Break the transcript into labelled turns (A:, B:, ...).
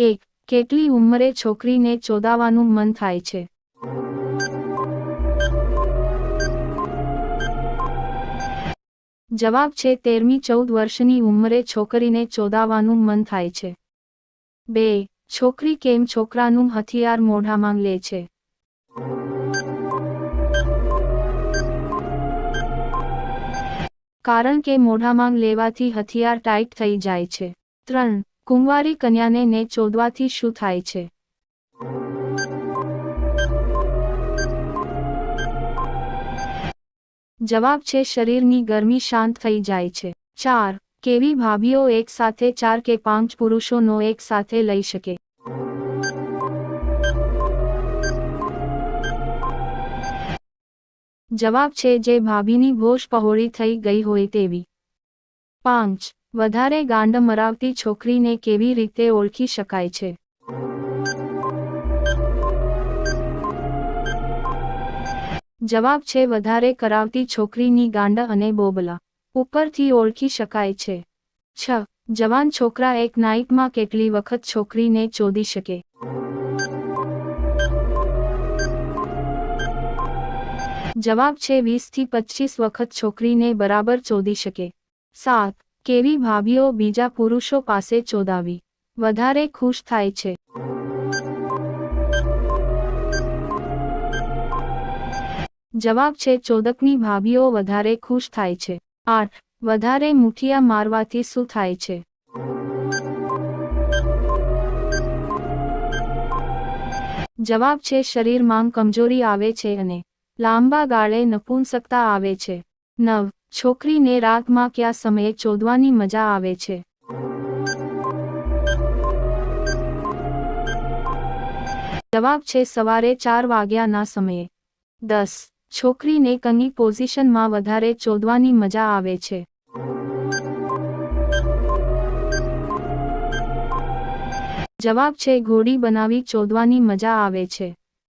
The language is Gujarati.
A: એક કેટલી ઉંમરે છોકરીને ચોદાવાનું મન થાય છે? જવાબ છે, તેરમી ચૌદ વર્ષની ઉંમરે છોકરીને ચોદાવાનું મન થાય છે. બે, છોકરી કેમ છોકરાનું હથિયાર મોઢામાં લે છે? કારણ કે મોઢામાં લેવાથી હથિયાર ટાઈટ થઈ જાય છે. ત્રણ કુંવારી કન્યાને ને ચોદવાથી શું થાય છે? જવાબ છે, શરીરની ગરમી શાંત થઈ જાય છે. ચાર, કેવી ભાભીઓ એક સાથે ચાર કે પાંચ પુરુષોનો એક સાથે લઈ શકે? જવાબ છે, જે ભાભીની ભોશ પહોળી થઈ ગઈ હોય તેવી. પાંચ વધારે ગાંડ મરાવતી છોકરીને કેવી રીતે ઓળખી શકાય છે? જવાબ છે, વધારે કરાવતી છોકરીની ગાંડ અને બોબલા ઉપરથી ઓળખી શકાય છે. છ. જવાન છોકરા એક નાઇટમાં કેટલી વખત છોકરીને ચોદી શકે? જવાબ છે, વીસથી પચીસ વખત છોકરીને બરાબર ચોદી શકે. સાત. કેવી ભાભીઓ બીજા પુરુષો પાસે ચોદાવી. વધારે ખુશ થાય છે. જવાબ છે, ચોદકની ભાભીઓ વધારે ખુશ થાય છે. આઠ, વધારે મુઠિયા મારવાથી શું થાય છે? જવાબ છે, શરીરમાં કમજોરી આવે છે અને લાંબા ગાળે નપુંસકતા આવે છે. નવ, છોકરીને રાતમાં કયા સમયે ચોદવાની મજા આવે છે? જવાબ છે સવારે ચાર વાગ્યાના સમયે. દસ, છોકરીને કની પોઝિશનમાં વધારે ચોદવાની મજા આવે છે? જવાબ છે ઘોડી બનાવી ચોદવાની મજા આવે છે.